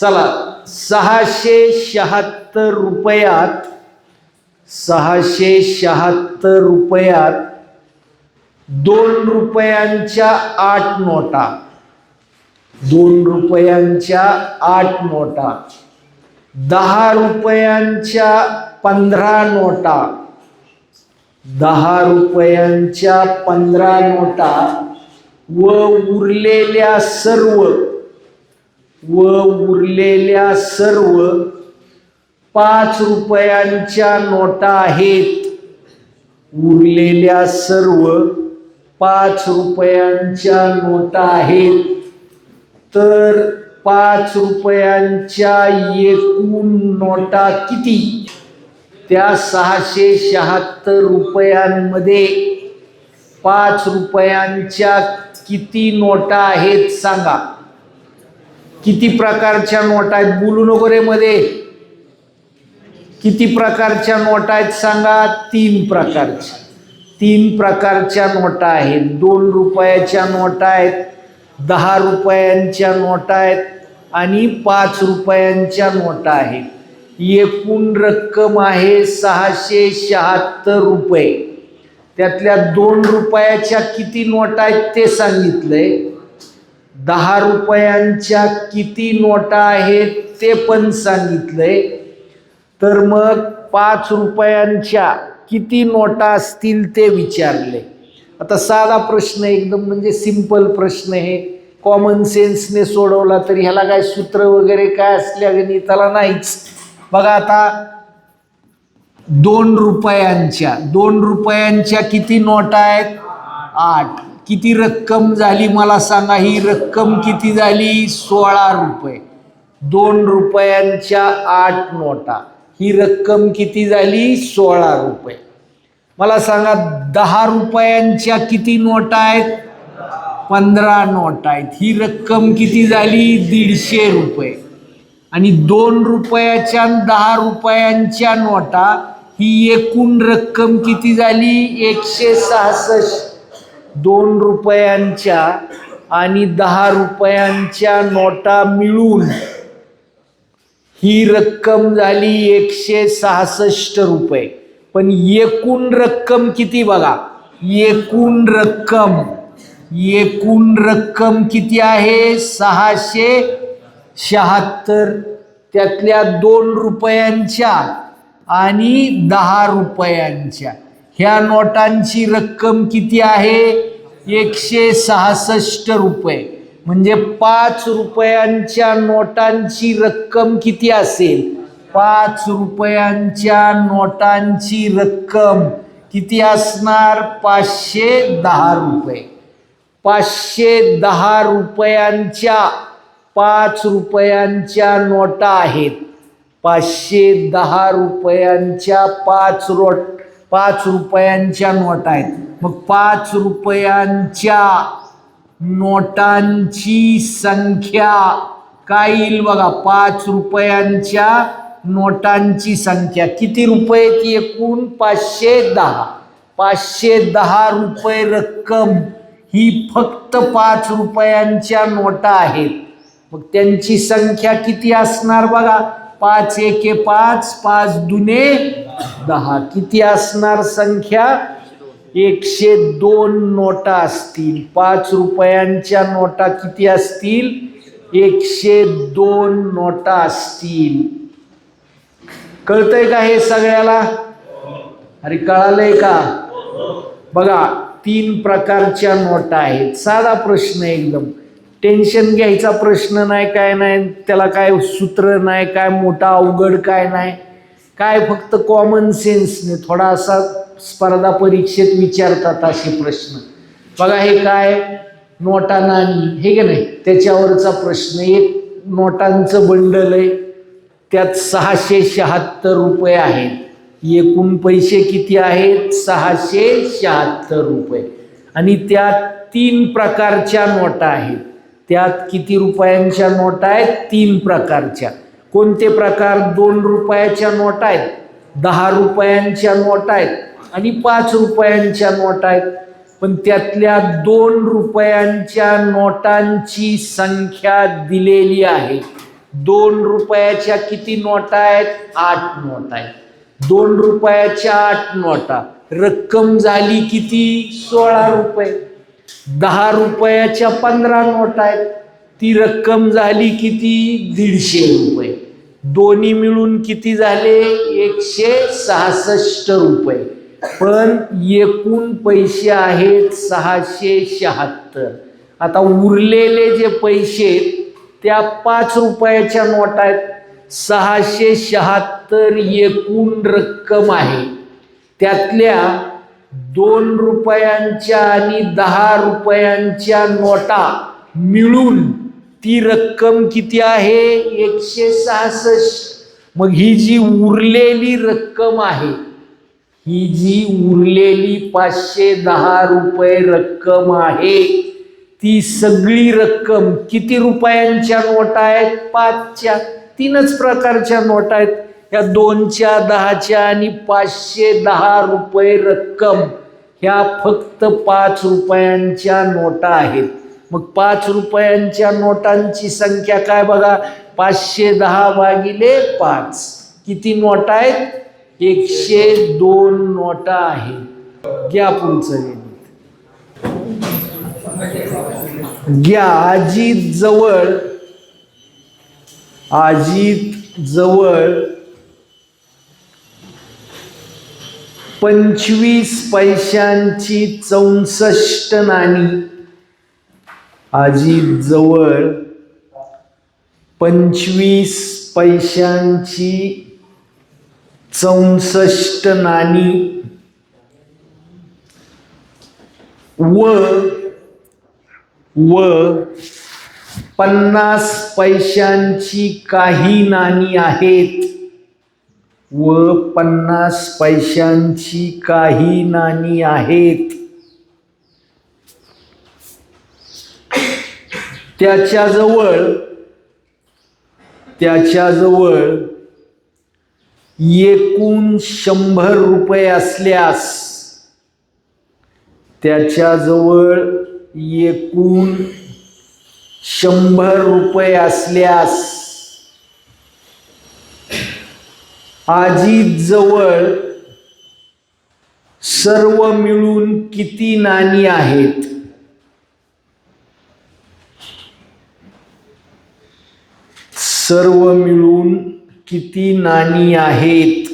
चला सहाशे शहात्तर रुपयात सहाशे शहात्तर रुपयात दोन रुपयांच्या आठ नोटा. दोन रुपयांच्या आठ नोटा. दहा रुपयांच्या पंधरा नोटा. दहा रुपयांच्या पंधरा नोटा व उरलेल्या सर्व व उरलेल्या सर्व पाच रुपयांच्या नोटा आहेत. उरलेल्या सर्व पाच रुपयांच्या नोटा आहेत. तर पाच रुपयांच्या एकूण नोटा किती? त्या सहाशे शहात्तर रुपयांमध्ये पाच रुपयांच्या किती नोटा आहेत सांगा. किती प्रकारच्या नोटा आहेत? बोलू नको रे मध्ये. किती प्रकारच्या नोटा आहेत सांगा? तीन प्रकारच्या. तीन प्रकारच्या नोटा आहेत. दोन रुपयाच्या नोटा आहेत दहा रुपयांच्या नोटा आहेत आणि पाच रुपयांच्या नोटा आहेत. एकूण रक्कम आहे सहाशे शहात्तर रुपये. त्यातल्या दोन रुपयाच्या किती नोटा आहेत ते सांगितलंय. दहा रुपयांच्या किती नोटा आहेत ते पण सांगितलंय. तर मग पाच रुपयांच्या किती नोटा असतील ते विचारले. आता साधा प्रश्न एकदम म्हणजे सिंपल प्रश्न आहे. कॉमन सेन्सने सोडवला तरी ह्याला काय सूत्र वगैरे काय असल्या गणिताला नाहीच. बघा आता दोन रुपयांच्या दोन रुपयांच्या किती नोटा आहेत? आठ. किती रक्कम झाली मला सांगा ही रक्कम किती झाली? सोळा रुपये. दोन रुपयांच्या आठ नोटा. ही रक्कम किती झाली? सोळा रुपये. मला सांगा दहा रुपयांच्या किती नोटा आहेत? पंधरा नोटा आहेत. ही रक्कम किती झाली? दीडशे रुपये. आणि दोन रुपयाच्या दहा रुपयांच्या नोटा ही एकूण रक्कम किती झाली? एकशे सहासष्ट. दोन रुपयांच्या आणि दहा रुपयांच्या नोटा मिळून ही रक्कम झाली एकशे सहासष्ट रुपये. पण एकूण रक्कम किती बघा? एकूण रक्कम एकूण रक्कम किती आहे? सहाशे शहात्तर. त्यातल्या दोन रुपयांच्या आणि दहा रुपयांच्या. ह्या नोटांची रक्कम किती आहे? एकशे सहासष्ट रुपये. म्हणजे पाच रुपयांच्या नोटांची रक्कम किती असेल? पाच रुपयांच्या नोटांची रक्कम किती असणार? पाचशे दहा रुपये. पाचशे दहा रुपयांच्या पाच रुपयांच्या नोटा आहेत. पाचशे दहा रुपयांच्या पाच रोट पाच रुपयांच्या नोटा आहेत. मग पाच रुपयांच्या नोटांची संख्या काय येईल बघा? पाच रुपयांच्या नोटांची संख्या. किती रुपये ती एकूण? पाचशे दहा. पाचशे दहा रुपये रक्कम ही फक्त पाच रुपयांच्या नोटा आहेत. मग त्यांची संख्या किती असणार बघा? पाच एके पाच पाच दुने दहा. किती असणार संख्या? एकशे दोन नोटा असतील. पाच रुपयांच्या नोटा किती असतील? एकशे दोन नोटा असतील. कळतंय का हे सगळ्याला? अरे कळालंय का? बघा तीन प्रकारच्या नोटा आहेत. साधा प्रश्न एकदम. टेन्शन घ्यायचा प्रश्न नाही काय नाही त्याला काय सूत्र नाही काय मोठा अवघड काय नाही. काय फक्त कॉमन सेन्सने थोडा असा स्पर्धा परीक्षेत विचारतात असे प्रश्न. बघा हे काय? नोटा नाणी हे की नाही? त्याच्यावरचा प्रश्न. एक नोटांचं बंडल आहे त्यात सहाशे शहात्तर रुपये आहेत. एकूण पैसे किती आहेत? सहाशे शहात्तर रुपये. आणि त्यात तीन प्रकारच्या नोटा आहेत. त्यात किती रुपयांच्या नोटा आहेत? तीन प्रकारच्या. कोणते प्रकार? दोन रुपयाच्या नोटा आहेत दहा रुपयांच्या नोटा आहेत आणि पाच रुपयांच्या नोटा आहेत. पण त्यातल्या दोन रुपयांच्या नोटांची संख्या दिलेली आहे. दोन रुपयाच्या किती नोटा आहेत? आठ नोटा आहेत. दोन रुपयाच्या आठ नोटा. रक्कम झाली किती? सोळा रुपये. दहा रुपयाच्या पंधरा नोटा आहेत ती रक्कम झाली किती? दीडशे रुपये. दोन्ही मिळून किती झाले? एकशे सहासष्ट रुपये. पण एकूण पैसे आहेत सहाशे शहात्तर. आता उरलेले जे पैसे आहेत, त्या पाच रुपयाच्या नोटा आहेत सहाशे शहात्तर एकूण रक्कम आहे. त्यातल्या दोन रुपयांच्या आणि दहा रुपयांच्या नोटा मिळून ती रक्कम किती आहे? एकशे सहासष्ट. मग ही जी उरलेली रक्कम आहे ही जी उरलेली पाचशे दहा रुपये रक्कम आहे ती सगळी रक्कम किती रुपयांच्या नोटा आहेत? पाचच्या. तीनच प्रकारच्या नोटा आहेत. ह्या दोनच्या दहाच्या आणि पाचशे दहा रुपये रक्कम ह्या फक्त पाच रुपयांच्या नोटा आहेत. मग पाच रुपयांच्या नोटांची संख्या काय बघा? पाचशे दहा भागिले पाच. किती नोटा आहेत? एकशे दोन नोटा आहेत. घ्या पुढचं घ्या. अजित जवळ अजित जवळ पंचवीस पैशांची चौसष्ट नाणी. आजी जवळ पंचवीस पैशांची चौसष्ट नाणी. व व पन्नास पैशांची काही नाणी आहेत. व पन्नास पैशांची काही नाणी आहेत. त्याच्याजवळ त्याच्याजवळ एकूण शंभर रुपये असल्यास त्याच्याजवळ एकूण शंभर रुपये असल्यास आजी जवळ सर्व मिळून किती नाणी आहेत? सर्व मिळून किती नाणी आहेत?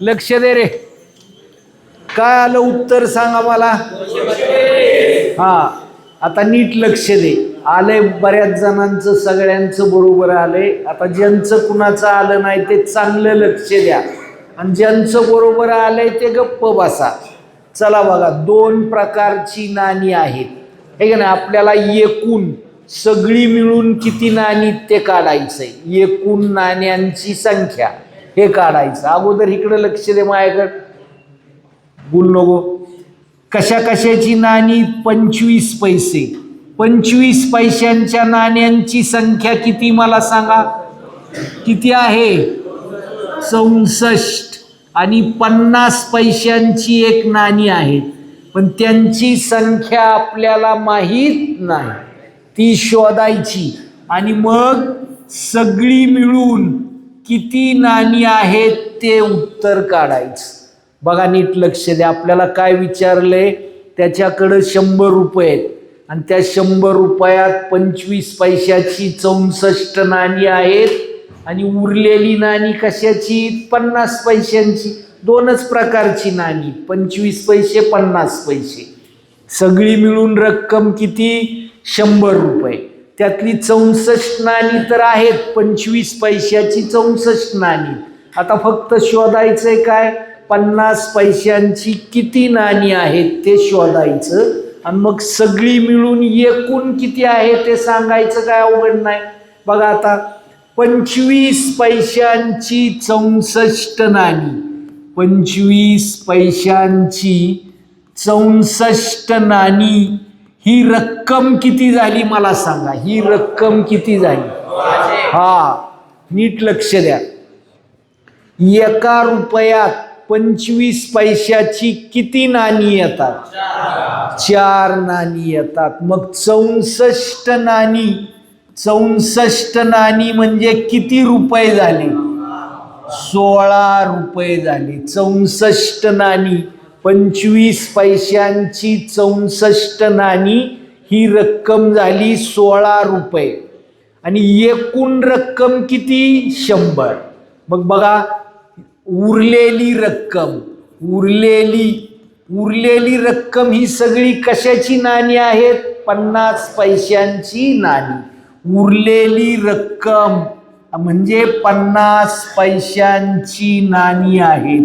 लक्ष दे रे. काय आलं उत्तर सांगा मला? हा आता नीट लक्ष दे. आले बऱ्याच जणांचं सगळ्यांचं बरोबर आलंय आता ज्यांचं कुणाचं आलं नाही ते चांगलं लक्ष द्या. आणि ज्यांचं बरोबर आलंय ते गप्प बसा. चला बघा दोन प्रकारची नाणी आहेत. हे का नाही आपल्याला एकूण सगळी मिळून किती नाणी ते काढायचंय. एकूण नाण्यांची संख्या हे काढायचं. अगोदर इकडं लक्ष दे माझ्याकडं. बोल नको. कशा कशाची नाणी पंचवीस पैसे. पंचवीस पैशांच्या नाण्यांची संख्या किती मला सांगा? किती आहे? चौसष्ट. आणि पन्नास पैशांची एक नाणी आहे पण त्यांची संख्या आपल्याला माहीत नाही. ती शोधायची. आणि मग सगळी मिळून किती नाणी आहेत ते उत्तर काढायचं. बघा नीट लक्ष द्या. आपल्याला काय विचारलंय? त्याच्याकडं शंभर रुपये आहेत. आणि त्या शंभर रुपयात पंचवीस पैशाची चौसष्ट नाणी आहेत आणि उरलेली नाणी कशाची? पन्नास पैशांची. दोनच प्रकारची नाणी. पंचवीस पैसे पन्नास पैसे. सगळी मिळून रक्कम किती? शंभर रुपये. त्यातली चौसष्ट नाणी तर आहेत पंचवीस पैशाची चौसष्ट नाणी. आता फक्त शोधायचं आहे काय? पन्नास पैशांची किती नाणी आहेत ते शोधायचं. आणि मग सगळी मिळून एकूण किती आहे ते सांगायचं काय अवघड नाही. बघा आता पंचवीस पैशांची चौसष्ट नाणी. पंचवीस पैशांची चौसष्ट नाणी. ही रक्कम किती झाली मला सांगा. ही रक्कम किती झाली? हा नीट लक्ष द्या. एका रुपयात पंचवीस पैशाची किती नाणी येतात? चार नाणी येतात. मग चौसष्ट नाणी चौसष्ट नाणी म्हणजे किती रुपये झाले? सोळा रुपये झाले. चौसष्ट नाणी पंचवीस पैशांची चौसष्ट नाणी ही रक्कम झाली सोळा रुपये. आणि एकूण रक्कम किती? शंभर. मग बघा उरलेली रक्कम उरलेली उरलेली रक्कम ही सगळी कशाची नाणी आहेत? पन्नास पैशांची नाणी. उरलेली रक्कम म्हणजे पन्नास पैशांची नाणी आहेत.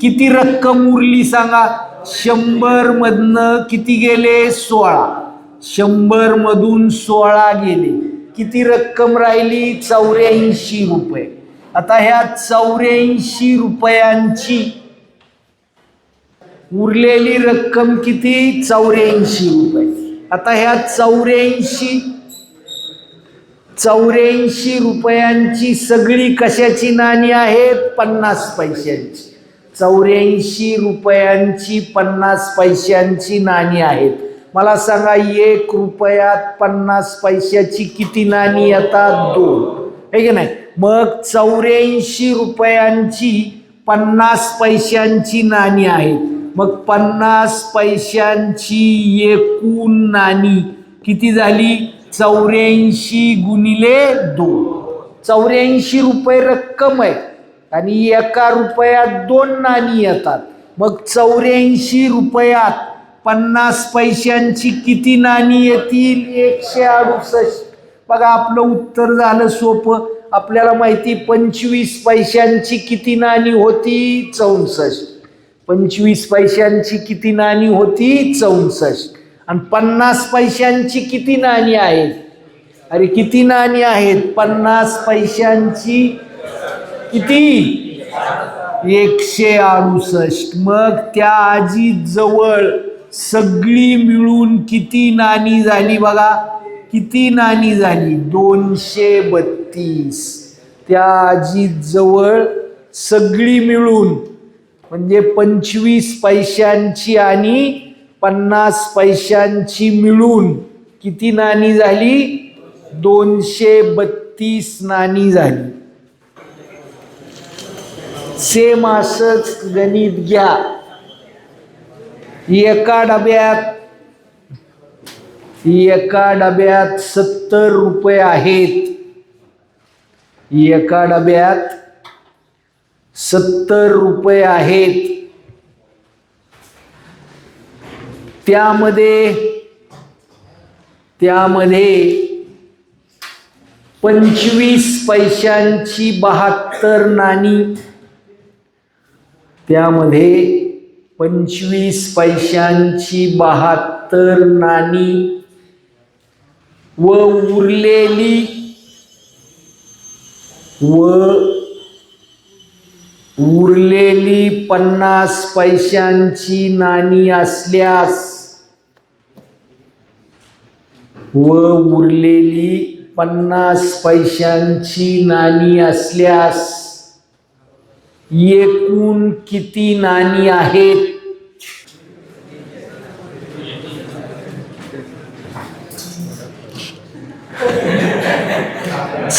किती रक्कम उरली सांगा? शंभर मधनं किती गेले? सोळा. शंभर मधून सोळा गेले. किती रक्कम राहिली? चौऱ्याऐंशी रुपये. आता ह्या चौऱ्याऐंशी रुपयांची उरलेली रक्कम किती? चौऱ्याऐंशी रुपये. आता ह्या चौऱ्याऐंशी चौऱ्याऐंशी रुपयांची सगळी कशाची नाणी आहेत? पन्नास पैशांची. चौऱ्याऐंशी रुपयांची पन्नास पैशांची नाणी आहेत. मला सांगा एक रुपयात पन्नास पैशाची किती नाणी? येतात दोन. आहे की नाही? मग चौऱ्याऐंशी रुपयांची पन्नास पैशांची नाणी आहेत. मग पन्नास पैशांची एकूण नाणी किती झाली? चौऱ्याऐंशी गुणिले दोन. चौऱ्याऐंशी रुपये रक्कम आहे. आणि एका रुपयात दोन नाणी येतात. मग चौऱ्याऐंशी रुपयात पन्नास पैशांची किती नाणी येतील? एकशे अडुसष्ट. बघा आपलं उत्तर झालं सोपं. आपल्याला माहिती पंचवीस पैशांची किती नाणी होती? चौसष्ट. पंचवीस पैशांची किती नाणी होती? चौसष्ट. आणि पन्नास पैशांची किती नाणी आहेत? अरे किती नाणी आहेत? पन्नास पैशांची किती? एकशे अडुसष्ट. मग त्या आजी जवळ सगळी मिळून किती नाणी झाली बघा? किती नाणी झाली? दोनशे बत्तीस. त्या आजीजवळ सगळी मिळून म्हणजे पंचवीस पैशांची आणि पन्नास पैशांची मिळून किती नाणी झाली? दोनशे बत्तीस नाणी झाली. सेम असंच गणित घ्या. एका डब्यात एका डब्यात सत्तर रुपये आहेत. एका डब्यात सत्तर रुपये आहेत. त्यामध्ये त्यामध्ये पंचवीस पैशांची बहात्तर नाणी. त्यामध्ये पंचवीस पैशांची बहात्तर नाणी. व उरलेली व उरलेली पन्नास पैशांची नाणी असल्यास व उरलेली पन्नास पैशांची नाणी असल्यास एकूण किती नाणी आहेत?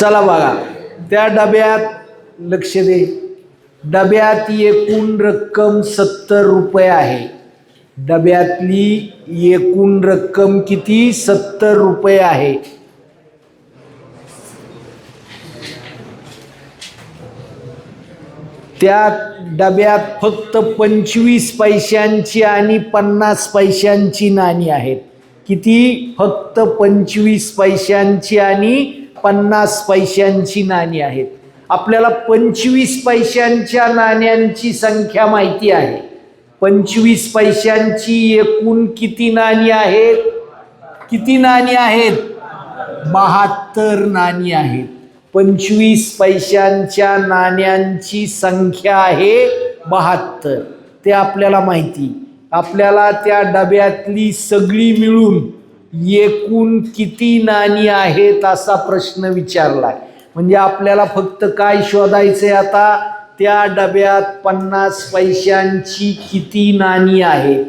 चला बघा. त्या डब्यात लक्ष दे. डब्यात एकूण रक्कम सत्तर रुपये आहे. डब्यातली एकूण रक्कम किती? सत्तर रुपये आहे. त्या डब्यात फक्त पंचवीस पैशांची आणि पन्नास पैशांची नाणी आहेत. किती? फक्त पंचवीस पैशांची आणि पन्नास पैशांची नाणी आहेत. आपल्याला पंचवीस पैशांच्या नाण्यांची संख्या माहिती आहे. पंचवीस पैशांची एकूण किती नाणी आहेत? किती नाणी आहेत? बहात्तर नाणी आहेत. पंचवीस पैशांच्या नाण्यांची संख्या आहे बहात्तर. ते आपल्याला माहिती. आपल्याला त्या डब्यातली सगळी मिळून एकूण किती नाणी आहेत असा प्रश्न विचारलाय. म्हणजे आपल्याला फक्त काय शोधायचंय आता? त्या डब्यात पन्नास पैशांची किती नाणी आहेत?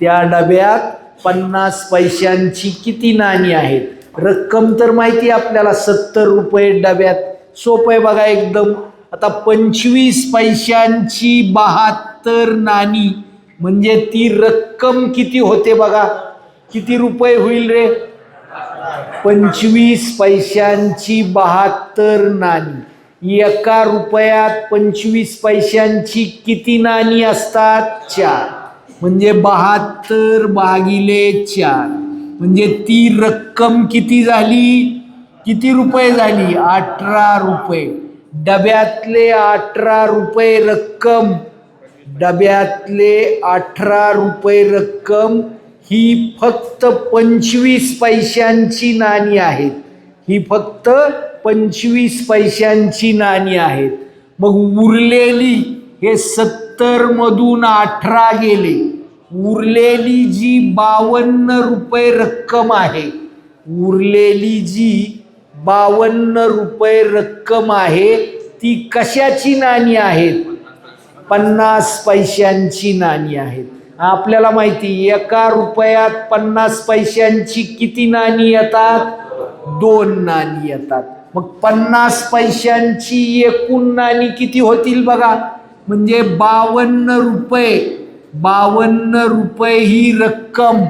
त्या डब्यात पन्नास पैशांची किती नाणी आहेत? रक्कम तर माहिती आहे आपल्याला सत्तर रुपये डब्यात. सोपं आहे बघा एकदम. आता पंचवीस पैशांची बहात्तर नाणी म्हणजे ती रक्कम किती होते बघा? किती रुपये होईल रे? पंचवीस पैशांची बहात्तर नाणी. एका रुपयात पंचवीस पैशांची किती नाणी असतात? चार. म्हणजे बहात्तर भागिले चार. म्हणजे ती रक्कम किती झाली? किती रुपये झाली? अठरा रुपये. डब्यातले अठरा रुपये रक्कम. डब्यातले अठरा रुपये रक्कम ही फक्त पंचवीस पैशांची नाणी आहेत. ही फक्त पंचवीस पैशांची नाणी आहेत. मग उरलेली हे सत्तरमधून अठरा गेले. उरलेली जी बावन्न रुपये रक्कम आहे उरलेली जी बावन्न रुपये रक्कम आहे ती कशाची नाणी आहेत? पन्नास पैशांची नाणी आहेत. आपल्याला माहिती एका रुपयात पन्नास पैशांची किती नाणी येतात? दोन नाणी येतात. मग पन्नास पैशांची एकूण नाणी किती होतील बघा? म्हणजे बावन्न रुपये. बावन्न रुपये ही रक्कम.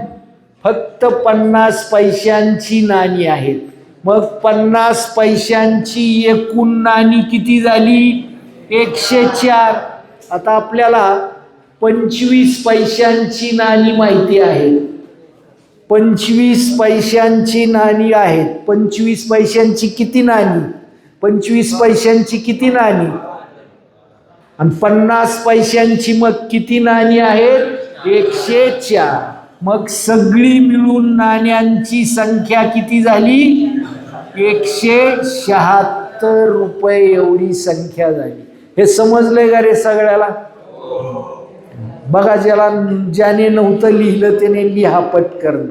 फक्त पन्नास पैशांची नाणी आहेत. मग पन्नास पैशांची एकूण नाणी किती झाली? एकशे चार. आता आपल्याला पंचवीस पैशांची नाणी माहिती आहे पंचवीस पैशांची नाणी आहेत. पंचवीस पैशांची किती नाणी? पंचवीस पैशांची किती नाणी? आणि पन्नास पैशांची मग किती नाणी आहेत? एकशे चार. मग सगळी मिळून नाण्यांची संख्या किती झाली? एकशे शहात्तर रुपये एवढी संख्या झाली. हे समजलंय का रे सगळ्याला? बघा ज्याला ज्याने नव्हतं लिहिलं त्याने लिहा पटकरण